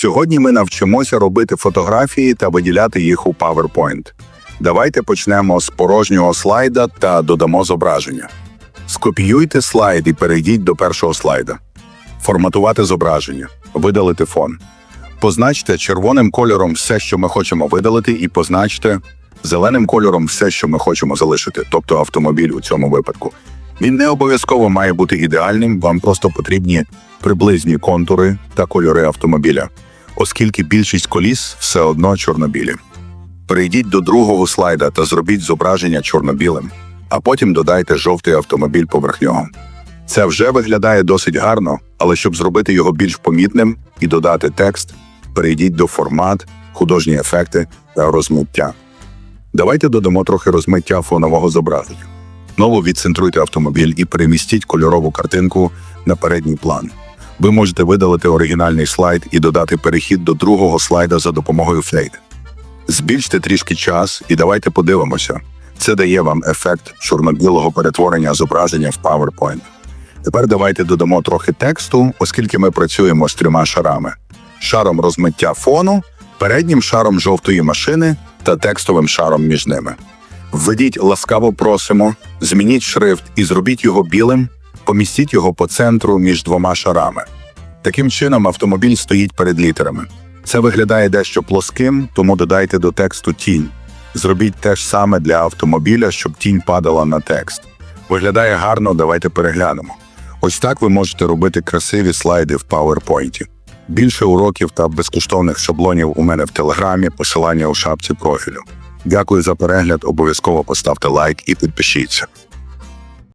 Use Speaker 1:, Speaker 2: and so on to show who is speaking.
Speaker 1: Сьогодні ми навчимося робити фотографії та виділяти їх у PowerPoint. Давайте почнемо з порожнього слайда та додамо зображення. Скопіюйте слайд і перейдіть до першого слайда. Форматувати зображення, видалити фон. Позначте червоним кольором все, що ми хочемо видалити, і позначте зеленим кольором все, що ми хочемо залишити, тобто автомобіль у цьому випадку. Він не обов'язково має бути ідеальним, вам просто потрібні приблизні контури та кольори автомобіля, оскільки більшість коліс все одно чорнобілі. Перейдіть до другого слайда та зробіть зображення чорно-білим, а потім додайте жовтий автомобіль поверх нього. Це вже виглядає досить гарно, але щоб зробити його більш помітним і додати текст, перейдіть до формат, художні ефекти та розмиття. Давайте додамо трохи розмиття фонового зображення. Знову відцентруйте автомобіль і перемістіть кольорову картинку на передній план. Ви можете видалити оригінальний слайд і додати перехід до другого слайда за допомогою фейд. Збільште трішки час і давайте подивимося. Це дає вам ефект чорно-білого перетворення зображення в PowerPoint. Тепер давайте додамо трохи тексту, оскільки ми працюємо з трьома шарами: шаром розмиття фону, переднім шаром жовтої машини та текстовим шаром між ними. Введіть ласкаво просимо, змініть шрифт і зробіть його білим, помістіть його по центру між двома шарами. Таким чином автомобіль стоїть перед літерами. Це виглядає дещо плоским, тому додайте до тексту тінь. Зробіть те ж саме для автомобіля, щоб тінь падала на текст. Виглядає гарно, давайте переглянемо. Ось так ви можете робити красиві слайди в PowerPoint. Більше уроків та безкоштовних шаблонів у мене в телеграмі, посилання у шапці профілю. Дякую за перегляд. Обов'язково поставте лайк і підпишіться.